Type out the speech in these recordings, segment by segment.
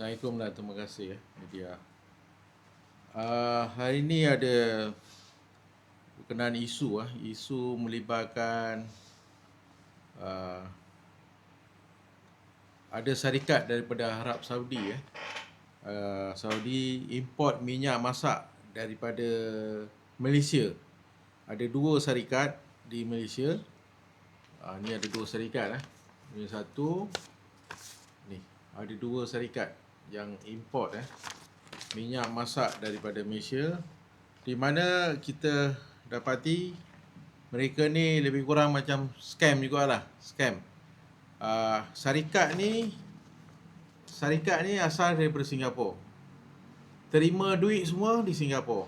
Assalamualaikum dan terima kasih ya media. Uh, hari ini ada berkenaan isu ah, isu melibatkan uh, ada syarikat daripada Arab Saudi ya. Uh, Saudi import minyak masak daripada Malaysia. Ada dua syarikat di Malaysia. Uh, ni ada dua syarikat ah. Ini satu ni ada dua syarikat yang import eh minyak masak daripada Malaysia di mana kita dapati mereka ni lebih kurang macam scam jugalah scam. Uh, syarikat ni syarikat ni asal daripada Singapura. Terima duit semua di Singapura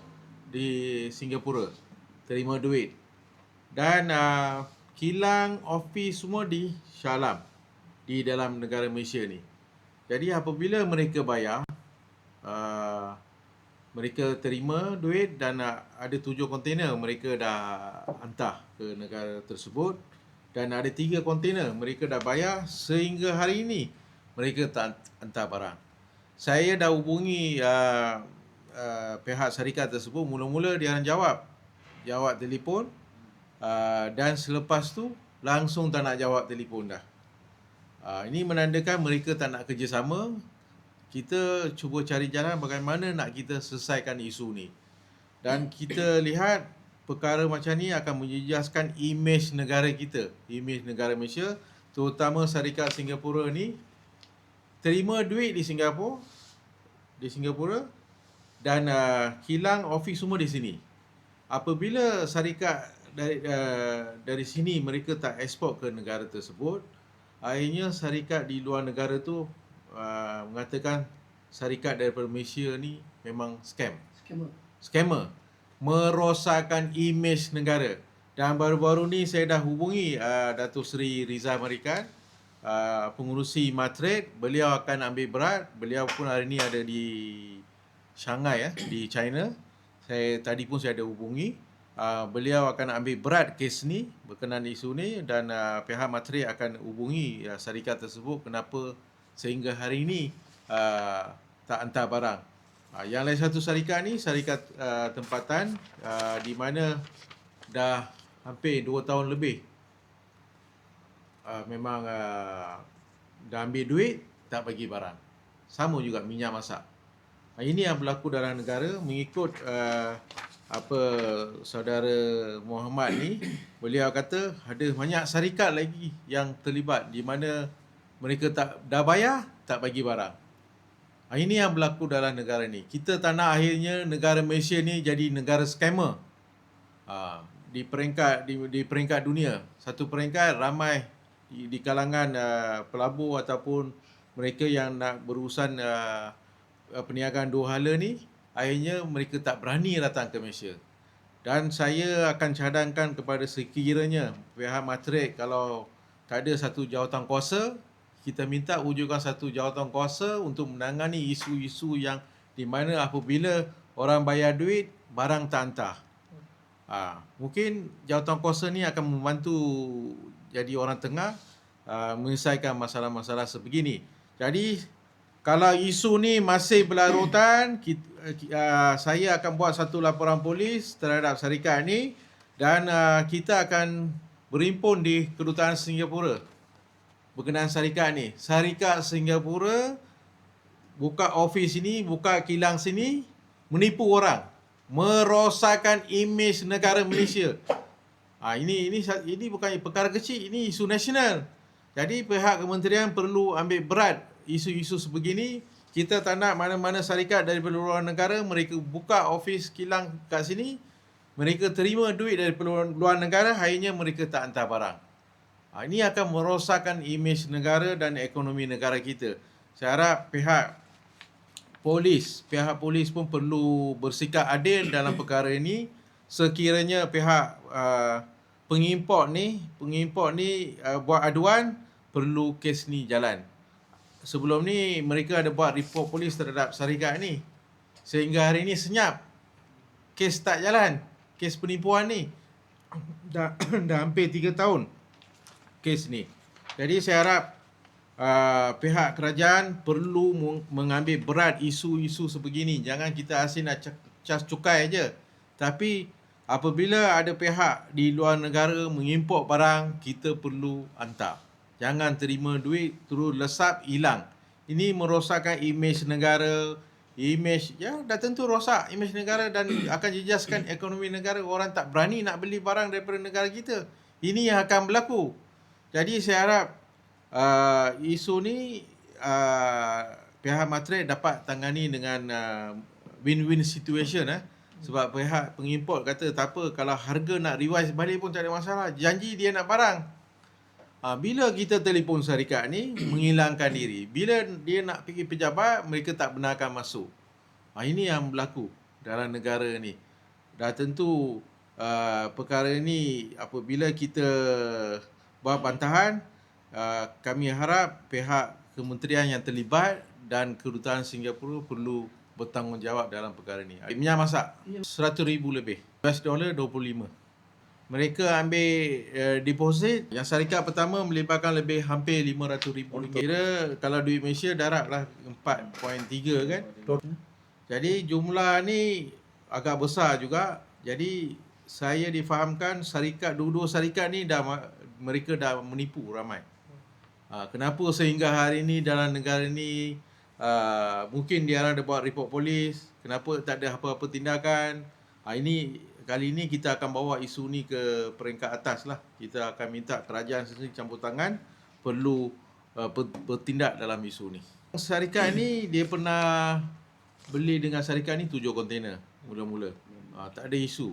di Singapura. Terima duit. Dan uh, kilang office semua di Shah Alam di dalam negara Malaysia ni jadi apabila mereka bayar uh, mereka terima duit dan uh, ada tujuh kontainer mereka dah hantar ke negara tersebut dan ada tiga kontainer mereka dah bayar sehingga hari ini mereka tak hantar barang. Saya dah hubungi uh, uh, pihak syarikat tersebut mula-mula dia orang jawab jawab telefon uh, dan selepas tu langsung tak nak jawab telefon dah. Uh, ini menandakan mereka tak nak kerjasama. Kita cuba cari jalan bagaimana nak kita selesaikan isu ni. Dan kita lihat perkara macam ni akan menjejaskan imej negara kita, imej negara Malaysia, terutama syarikat Singapura ni terima duit di Singapura di Singapura dan uh, kilang office semua di sini. Apabila syarikat dari uh, dari sini mereka tak ekspor ke negara tersebut, akhirnya syarikat di luar negara tu uh, mengatakan syarikat daripada Malaysia ni memang scam. Scammer. Scammer. Merosakkan imej negara. Dan baru-baru ni saya dah hubungi uh, Datuk Seri Rizal Marikan, uh, pengurusi Matrade. Beliau akan ambil berat. Beliau pun hari ni ada di Shanghai ya, di China. Saya tadi pun saya ada hubungi uh, beliau akan ambil berat kes ni berkenaan isu ni dan uh, pihak materi akan hubungi uh, syarikat tersebut kenapa sehingga hari ini uh, tak hantar barang. Uh, yang lain satu syarikat ni syarikat uh, tempatan uh, di mana dah hampir 2 tahun lebih uh, memang uh, dah ambil duit tak bagi barang. Sama juga minyak masak. Uh, ini yang berlaku dalam negara mengikut uh, apa saudara Muhammad ni beliau kata ada banyak syarikat lagi yang terlibat di mana mereka tak dah bayar tak bagi barang. Ha, ini yang berlaku dalam negara ni. Kita tak nak akhirnya negara Malaysia ni jadi negara scammer. Ha, di peringkat di, di peringkat dunia. Satu peringkat ramai di, di kalangan uh, pelabur ataupun mereka yang nak berurusan uh, perniagaan dua hala ni akhirnya mereka tak berani datang ke Malaysia. Dan saya akan cadangkan kepada sekiranya pihak matrik kalau tak ada satu jawatan kuasa, kita minta wujudkan satu jawatan kuasa untuk menangani isu-isu yang di mana apabila orang bayar duit, barang tak hantar. Ha, mungkin jawatan kuasa ni akan membantu jadi orang tengah uh, menyelesaikan masalah-masalah sebegini. Jadi kalau isu ni masih berlarutan, kita, uh, saya akan buat satu laporan polis terhadap syarikat ni dan uh, kita akan berimpun di kedutaan Singapura berkenaan syarikat ni. Syarikat Singapura buka office sini, buka kilang sini, menipu orang, merosakkan imej negara Malaysia. Ha, ini ini ini bukan perkara kecil, ini isu nasional. Jadi pihak kementerian perlu ambil berat isu-isu sebegini kita tak nak mana-mana syarikat dari luar negara mereka buka office kilang kat sini mereka terima duit dari luar negara akhirnya mereka tak hantar barang. Ha, ini akan merosakkan imej negara dan ekonomi negara kita. Saya harap pihak polis pihak polis pun perlu bersikap adil dalam perkara ini. Sekiranya pihak uh, pengimport ni pengimport ni uh, buat aduan perlu kes ni jalan sebelum ni mereka ada buat report polis terhadap syarikat ni. Sehingga hari ni senyap. Kes tak jalan. Kes penipuan ni. Dah, dah hampir 3 tahun. Kes ni. Jadi saya harap uh, pihak kerajaan perlu mengambil berat isu-isu sebegini. Jangan kita asyik nak cas cukai aja. Tapi apabila ada pihak di luar negara mengimport barang, kita perlu hantar. Jangan terima duit terus lesap hilang. Ini merosakkan imej negara, imej ya dah tentu rosak imej negara dan akan jejaskan ekonomi negara. Orang tak berani nak beli barang daripada negara kita. Ini yang akan berlaku. Jadi saya harap uh, isu ni uh, pihak matre dapat tangani dengan uh, win-win situation eh. Sebab pihak pengimport kata tak apa kalau harga nak revise balik pun tak ada masalah. Janji dia nak barang. Ha, bila kita telefon syarikat ni menghilangkan diri. Bila dia nak pergi pejabat mereka tak benarkan masuk. Ha, ini yang berlaku dalam negara ni. Dah tentu uh, perkara ini apabila kita buat bantahan uh, kami harap pihak kementerian yang terlibat dan kedutaan Singapura perlu bertanggungjawab dalam perkara ini. Minyak masak 100 ribu lebih. US dollar 25. Mereka ambil uh, deposit yang syarikat pertama melibatkan lebih hampir 500 ribu ringgit. Kira kalau duit Malaysia darablah 4.3 kan. Jadi jumlah ni agak besar juga. Jadi saya difahamkan syarikat dua-dua syarikat ni dah mereka dah menipu ramai. Uh, kenapa sehingga hari ini dalam negara ini uh, mungkin dia orang ada buat report polis, kenapa tak ada apa-apa tindakan? Uh, ini kali ini kita akan bawa isu ni ke peringkat atas lah. Kita akan minta kerajaan sendiri campur tangan perlu uh, bertindak dalam isu ni. Syarikat ni dia pernah beli dengan syarikat ni tujuh kontainer mula-mula. Uh, tak ada isu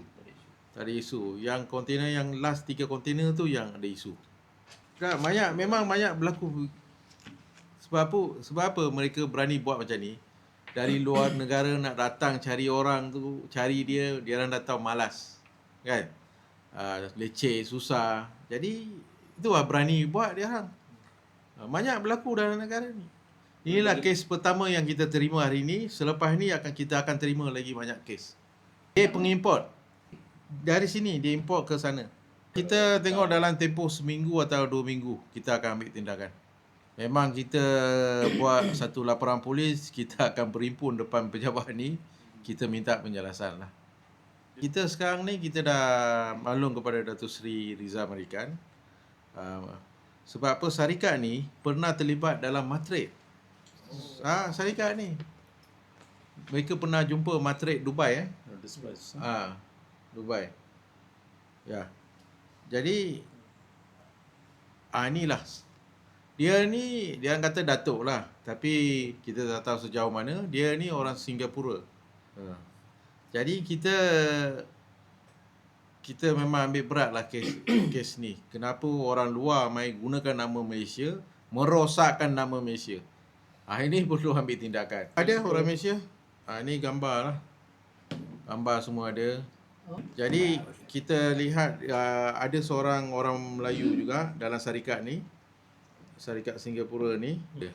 tak ada isu. Yang kontainer yang last tiga kontainer tu yang ada isu. Tak, banyak memang banyak berlaku. Sebab apa? Sebab apa mereka berani buat macam ni? Dari luar negara nak datang cari orang tu, cari dia, dia orang datang malas. Kan? Uh, leceh, susah. Jadi, itulah berani buat dia orang. Uh, banyak berlaku dalam negara ni. Inilah kes pertama yang kita terima hari ini. Selepas ni akan kita akan terima lagi banyak kes. Dia pengimport dari sini dia import ke sana. Kita tengok dalam tempoh seminggu atau dua minggu kita akan ambil tindakan. Memang kita buat satu laporan polis, kita akan berimpun depan pejabat ni, kita minta penjelasan lah. Kita sekarang ni kita dah maklum kepada Datuk Seri Riza Marikan. Uh, sebab apa syarikat ni pernah terlibat dalam matrik. Ah, ha, syarikat ni. Mereka pernah jumpa matrik Dubai eh. Ah. Ha. Dubai. Ya. Jadi ah inilah dia ni dia kata datuk lah tapi kita tak tahu sejauh mana dia ni orang Singapura. Ha. Jadi kita kita memang ambil berat lah kes, kes ni. Kenapa orang luar mai gunakan nama Malaysia, merosakkan nama Malaysia. Ah ini perlu ambil tindakan. Ada orang Malaysia? Ah ini gambar lah. Gambar semua ada. Jadi kita lihat uh, ada seorang orang Melayu juga dalam syarikat ni. Syarikat Singapura ni. Yeah.